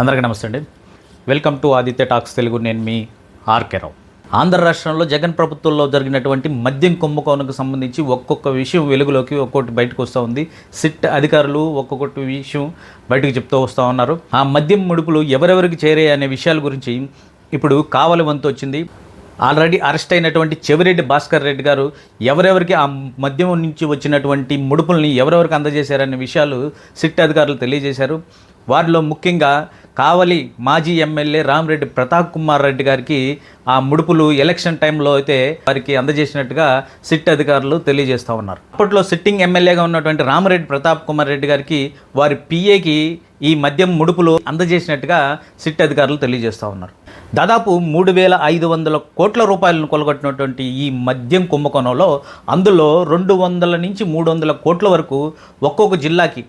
అందరికీ నమస్తే అండి. Welcome to Aditya talks Telugu. నేను మీ ఆర్కే రావు. ఆంధ్ర రాష్ట్రంలో జగన్ ప్రభుత్వంలో జరిగినటువంటి మద్యం కుంభకోణకు సంబంధించి ఒక్కొక్క విషయం వెలుగులోకి ఒక్కొక్కటి బయటకు వస్తూ ఉంది. సిట్ అధికారులు ఒక్కొక్కటి విషయం బయటకు చెప్తూ వస్తూ ఉన్నారు. ఆ మద్యం ముడుపులు ఎవరెవరికి చేరే అనే విషయాల గురించి ఇప్పుడు కావలి వంతు వచ్చింది. ఆల్రెడీ అరెస్ట్ అయినటువంటి చెవిరెడ్డి భాస్కర్ రెడ్డి గారు ఎవరెవరికి ఆ మద్యం నుంచి వచ్చినటువంటి ముడుపుల్ని ఎవరెవరికి అందజేశారనే విషయాలు సిట్ అధికారులు తెలియజేశారు. వారిలో ముఖ్యంగా కావలి మాజీ ఎమ్మెల్యే రామరెడ్డి ప్రతాప్ కుమార్ రెడ్డి గారికి ఆ ముడుపులు ఎలక్షన్ టైంలో అయితే వారికి అందజేసినట్టుగా సిట్ అధికారులు తెలియజేస్తూ ఉన్నారు. అప్పట్లో సిట్టింగ్ ఎమ్మెల్యేగా ఉన్నటువంటి రామరెడ్డి ప్రతాప్ కుమార్ రెడ్డి గారికి వారి పిఏకి ఈ మద్యం ముడుపులు అందజేసినట్టుగా సిట్ అధికారులు తెలియజేస్తూ ఉన్నారు. దాదాపు మూడు వేల ఐదు వందల కోట్ల రూపాయలను కొలగొట్టినటువంటి ఈ మద్యం కుంభకోణంలో అందులో రెండు వందల నుంచి మూడు వందల కోట్ల వరకు ఒక్కొక్క జిల్లాకి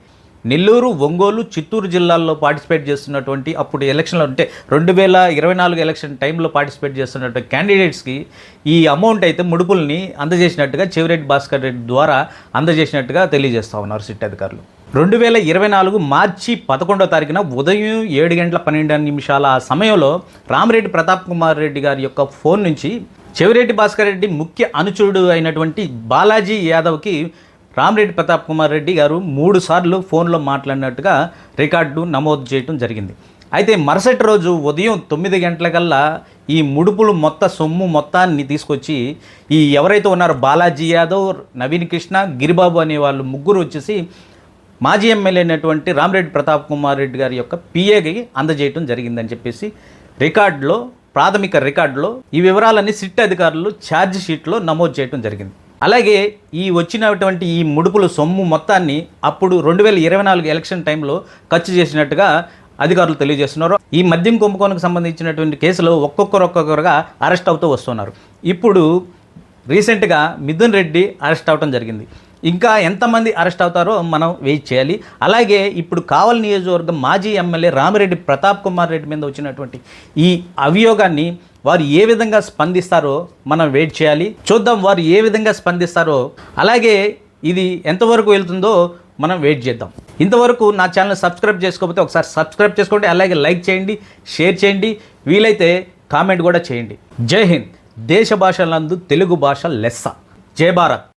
నెల్లూరు ఒంగోలు చిత్తూరు జిల్లాల్లో పార్టిసిపేట్ చేస్తున్నటువంటి అప్పుడు ఎలక్షన్లో అంటే రెండు వేల ఇరవై నాలుగు ఎలక్షన్ టైంలో పార్టిసిపేట్ చేస్తున్నటువంటి క్యాండిడేట్స్కి ఈ అమౌంట్ అయితే ముడుపుల్ని అందజేసినట్టుగా చెవిరెడ్డి భాస్కర్ రెడ్డి ద్వారా అందజేసినట్టుగా తెలియజేస్తా ఉన్నారు సిట్ అధికారులు. రెండు వేల ఇరవై నాలుగు మార్చి పదకొండో తారీఖున ఉదయం ఏడు గంటల పన్నెండు నిమిషాల ఆ సమయంలో రామిరెడ్డి ప్రతాప్ కుమార్ రెడ్డి గారి యొక్క ఫోన్ నుంచి చెవిరెడ్డి భాస్కర్ రెడ్డి ముఖ్య అనుచరుడు అయినటువంటి బాలాజీ యాదవ్కి రామరెడ్డి ప్రతాప్ కుమార్ రెడ్డి గారు మూడు సార్లు ఫోన్లో మాట్లాడినట్టుగా రికార్డు నమోదు చేయడం జరిగింది. అయితే మరుసటి రోజు ఉదయం తొమ్మిది గంటలకల్లా ఈ ముడుపులు మొత్త సొమ్ము మొత్తాన్ని తీసుకొచ్చి ఈ ఎవరైతే ఉన్నారో బాలాజీ యాదవ్ నవీన్ కృష్ణ గిరిబాబు అనే వాళ్ళు ముగ్గురు వచ్చేసి మాజీ ఎమ్మెల్యే అయినటువంటి రామరెడ్డి ప్రతాప్ కుమార్ రెడ్డి గారి యొక్క పిఏకి అందజేయటం జరిగిందని చెప్పేసి రికార్డులో ప్రాథమిక రికార్డులో ఈ వివరాలన్నీ సిట్ అధికారులు ఛార్జ్ షీట్లో నమోదు చేయడం జరిగింది. అలాగే ఈ వచ్చినటువంటి ఈ ముడుపుల సొమ్ము మొత్తాన్ని అప్పుడు రెండు వేల ఇరవై నాలుగు ఎలక్షన్ టైంలో ఖర్చు చేసినట్టుగా అధికారులు తెలియజేస్తున్నారు. ఈ మద్యం కుంభకోణకు సంబంధించినటువంటి కేసులో ఒక్కొక్కరు ఒక్కొక్కరుగా అరెస్ట్ అవుతూ వస్తున్నారు. ఇప్పుడు రీసెంట్గా మిథున్ రెడ్డి అరెస్ట్ అవడం జరిగింది. ఇంకా ఎంతమంది అరెస్ట్ అవుతారో మనం వెయిట్ చేయాలి. అలాగే ఇప్పుడు కావల్ నియోజకవర్గం మాజీ ఎమ్మెల్యే రామిరెడ్డి ప్రతాప్ కుమార్ రెడ్డి మీద వచ్చినటువంటి ఈ అభియోగాన్ని వారు ఏ విధంగా స్పందిస్తారో మనం వెయిట్ చేయాలి. చూద్దాం వారు ఏ విధంగా స్పందిస్తారో. అలాగే ఇది ఎంతవరకు వెళ్తుందో మనం వెయిట్ చేద్దాం. ఇంతవరకు నా ఛానల్ సబ్స్క్రైబ్ చేసుకోకపోతే ఒకసారి సబ్స్క్రైబ్ చేసుకోండి అలాగే లైక్ చేయండి షేర్ చేయండి వీలైతే కామెంట్ కూడా చేయండి. జై హింద్. దేశ భాషలందు తెలుగు భాష లెస్స. జై భారత్.